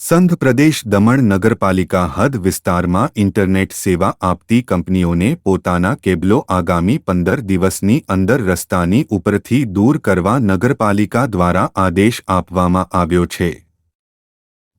સંઘ પ્રદેશ દમણ નગરપાલિકા હદ વિસ્તારમાં ઇન્ટરનેટ સેવા આપતી કંપનીઓને પોતાના કેબલો આગામી પંદર દિવસની અંદર રસ્તાની ઉપરથી દૂર કરવા નગરપાલિકા દ્વારા આદેશ આપવામાં આવ્યો છે.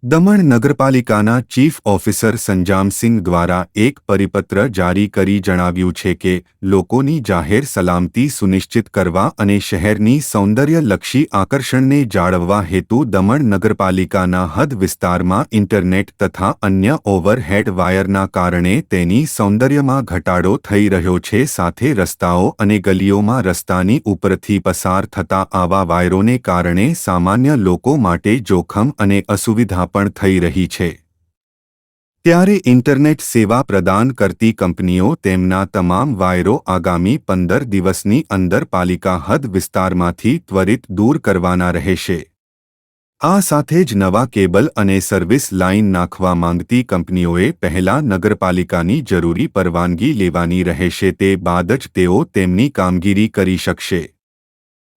દમણ નગરપાલિકાના ચીફ ઓફિસર સંજામસિંહ દ્વારા એક પરિપત્ર જારી કરી જણાવ્યું છે કે, લોકોની જાહેર સલામતી સુનિશ્ચિત કરવા અને શહેરની સૌંદર્યલક્ષી આકર્ષણને જાળવવા હેતુ દમણ નગરપાલિકાના હદ વિસ્તારમાં ઇન્ટરનેટ તથા અન્ય ઓવરહેડ વાયરના કારણે તેની સૌંદર્યમાં ઘટાડો થઈ રહ્યો છે. સાથે રસ્તાઓ અને ગલીઓમાં રસ્તાની ઉપરથી પસાર થતા આવા વાયરોને કારણે સામાન્ય લોકો માટે જોખમ અને અસુવિધા પણ થઈ રહી છે. ત્યારે ઇન્ટરનેટ સેવા પ્રદાન કરતી કંપનીઓ તેમના તમામ વાયરો આગામી પંદર દિવસની અંદર પાલિકા હદ વિસ્તારમાંથી ત્વરિત દૂર કરવાના રહેશે. આ સાથે જ નવા કેબલ અને સર્વિસ લાઇન નાખવા માંગતી કંપનીઓએ પહેલા નગરપાલિકાની જરૂરી પરવાનગી લેવાની રહેશે તે બાદ જ તેઓ તેમની કામગીરી કરી શકશે.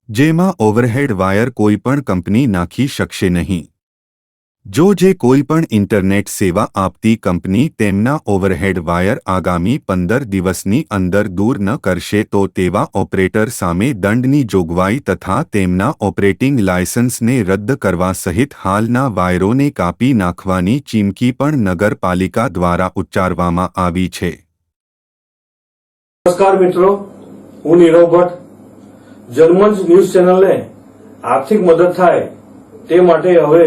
જેમાં ઓવરહેડ વાયર કોઈપણ કંપની નાખી શકશે નહીં. જો જે કોઈપણ ઇન્ટરનેટ સેવા આપતી કંપની તેમના ઓવરહેડ વાયર આગામી પંદર દિવસની અંદર દૂર ન કરશે તો તેવા ઓપરેટર સામે દંડની જોગવાઈ તથા તેમના ઓપરેટિંગ લાયસન્સને રદ કરવા સહિત હાલના વાયરોને કાપી નાખવાની ચીમકી પણ નગરપાલિકા દ્વારા ઉચ્ચારવામાં આવી છે. નમસ્કાર મિત્રો, હું નીરવ ભટ્ટ. જર્મન્સ ન્યૂઝ ચેનલને આર્થિક મદદ થાય તે માટે હવે